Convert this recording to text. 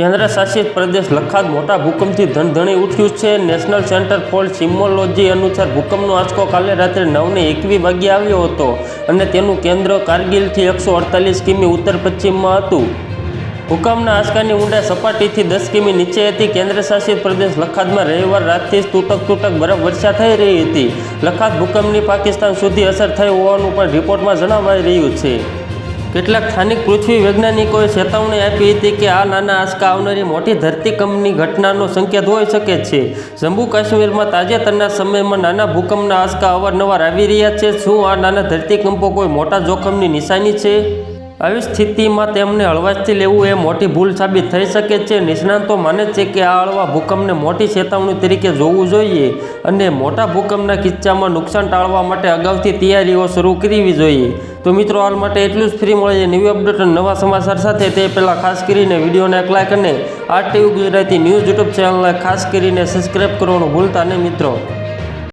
કેન્દ્ર શાસિત પ્રદેશ લખાત મોટા ભૂકંપથી ધણધણી ઉઠ્યું છે. નેશનલ સેન્ટર ફોર સિમ્મોલોજી અનુસાર ભૂકંપનો આંચકો કાલે રાત્રે નવને એકવી વાગ્યે આવ્યો હતો અને તેનું કેન્દ્ર કારગિલથી એકસો અડતાલીસ કિમી ઉત્તર પશ્ચિમમાં હતું. ભૂકંપના આંચકાની ઊંડાઈ સપાટીથી દસ કિમી નીચે હતી. કેન્દ્રશાસિત પ્રદેશ લખાતમાં રવિવાર રાતથી જ તૂટક તૂટક બરફ વર્ષા થઈ રહી હતી. લખાત ભૂકંપની પાકિસ્તાન સુધી અસર થઈ હોવાનું પણ રિપોર્ટમાં જણાવાઈ રહ્યું છે. કેટલાક સ્થાનિક પૃથ્વી વૈજ્ઞાનિકોએ ચેતવણી આપી હતી કે આ નાના આંચકા આવનારી મોટી ધરતીકંપની ઘટનાનો સંકેત હોઈ શકે છે. જમ્મુ કાશ્મીરમાં તાજેતરના સમયમાં નાના ભૂકંપના આંચકા અવારનવાર આવી રહ્યા છે. શું આ નાના ધરતીકંપો કોઈ મોટા જોખમની નિશાની છે? આવી સ્થિતિમાં તેમને હળવાશથી લેવું એ મોટી ભૂલ સાબિત થઈ શકે છે. નિષ્ણાંતો માને છે કે આ હળવા ભૂકંપને મોટી ચેતવણી તરીકે જોવું જોઈએ અને મોટા ભૂકંપના કિસ્સામાં નુકસાન ટાળવા માટે અગાઉથી તૈયારીઓ શરૂ કરવી જોઈએ. તો મિત્રો, હાલ માટે એટલું જ. ફ્રી મળે છે ન્યૂ અપડેટ અને નવા સમાચાર સાથે. તે પહેલાં ખાસ કરીને વિડીયોને એક લાઈક અને આર ગુજરાતી ન્યૂઝ યુટ્યુબ ચેનલને ખાસ કરીને સબસ્ક્રાઈબ કરવાનું ભૂલતા નહીં મિત્રો.